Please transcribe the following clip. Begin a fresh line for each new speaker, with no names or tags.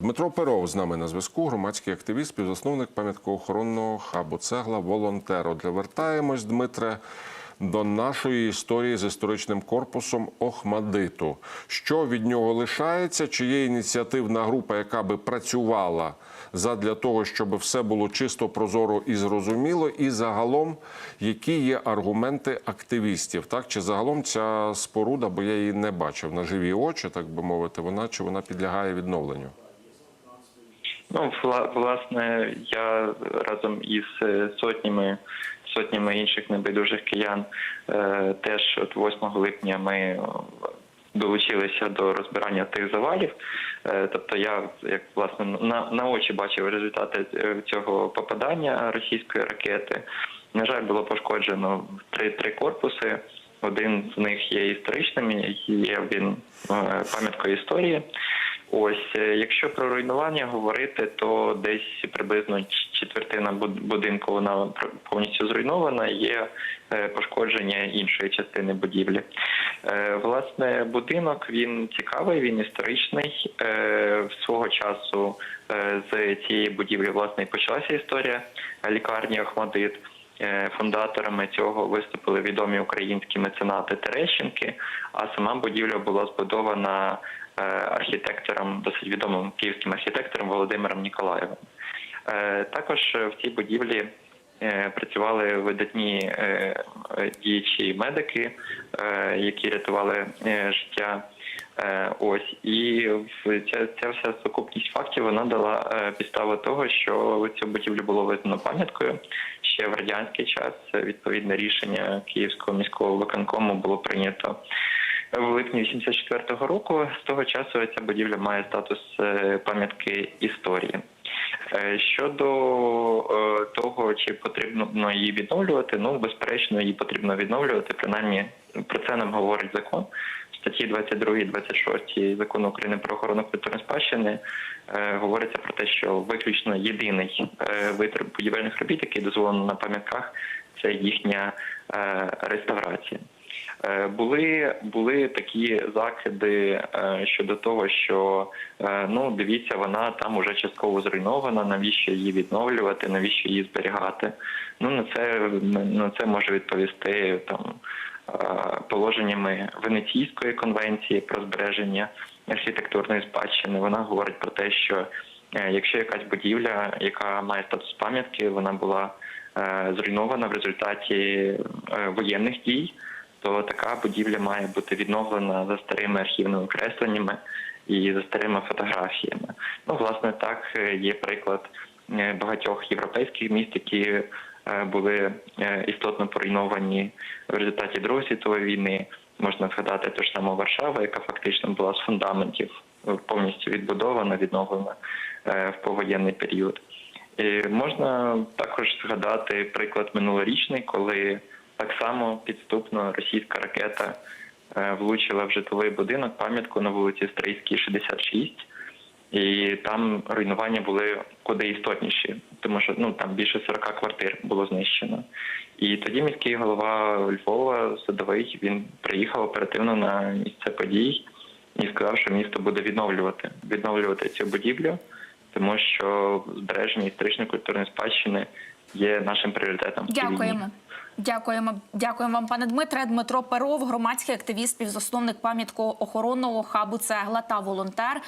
Дмитро Перов з нами на зв'язку, громадський активіст, співзасновник пам'яткоохоронного хабу Цегла Волонтер. Отже, вертаємось, Дмитре, до нашої історії з історичним корпусом Охмадиту. Що від нього лишається? Чи є ініціативна група, яка би працювала задля того, щоб все було чисто, прозоро і зрозуміло? І загалом, які є аргументи активістів? Так чи загалом ця споруда, бо я її не бачив на живі очі, так би мовити, вона чи вона підлягає відновленню?
Ну, вла- власне, я разом із е, сотнями сотнями інших небайдужих киян е, теж от 8 липня ми долучилися до розбирання тих завалів. Е, Тобто я як власне на, на очі бачив результати цього попадання російської ракети. На жаль, було пошкоджено три, три корпуси. Один з них є історичним, є він пам'яткою історії. Ось, е, якщо про руйнування говорити, то десь приблизно четвертина будинку вона повністю зруйнована. Є е, пошкодження іншої частини будівлі. Е, Власне, будинок він цікавий, він історичний. Свого часу з цієї будівлі власне і почалася історія лікарні Охмадит. Фундаторами цього виступили відомі українські меценати Терещенки, а сама будівля була збудована архітектором, досить відомим київським архітектором Володимиром Ніколаєвим. Е, Також в цій будівлі е, працювали видатні е, е, діячі медики, е, які рятували е, життя. Е, Ось і ця, ця вся сукупність фактів вона дала е, підставу того, що цю будівлю було визнано пам'яткою. Ще в радянський час е, відповідне рішення Київського міського виконкому було прийнято в липні 84-го року. З того часу ця будівля має статус е, пам'ятки історії. Е, Щодо е, того, чи потрібно її відновлювати, ну безперечно, її потрібно відновлювати. Принаймні про це нам говорить закон. Статті 22 і 26 закону України про охорону культурної спадщини е, говориться про те, що виключно єдиний е, вид будівельних робіт, який дозволено на пам'ятках, це їхня е, реставрація. Е, Були були такі закиди е, щодо того, що е, ну дивіться, вона там уже частково зруйнована. Навіщо її відновлювати? Навіщо її зберігати? Ну на це на це може відповісти там положеннями Венеційської конвенції про збереження архітектурної спадщини. Вона говорить про те, що якщо якась будівля, яка має статус пам'ятки, вона була зруйнована в результаті воєнних дій то така будівля має бути відновлена за старими архівними кресленнями і за старими фотографіями. Ну, власне, так е, є приклад е, багатьох європейських міст, які е, були істотно поруйновані в результаті Другої світової війни. Можна згадати ту ж саму Варшаву, яка фактично була з фундаментів повністю відбудована, відновлена в повоєнний період. І можна також згадати приклад минулорічний, коли так само підступно російська ракета е, влучила в житловий будинок пам'ятку на вулиці Стрийській, 66, і там руйнування були куди істотніші, тому що ну там більше 40 квартир було знищено. І тоді міський голова Львова Садовий він приїхав оперативно на місце подій і сказав, що місто буде відновлювати відновлювати цю будівлю, тому що збереження історичної культурної спадщини є нашим пріоритетом.
Дякуємо. Дякуємо, дякуємо вам, пане Дмитре. Дмитро Перов, громадський активіст, співзасновник пам'ятко охоронного хабу цегла та волонтер.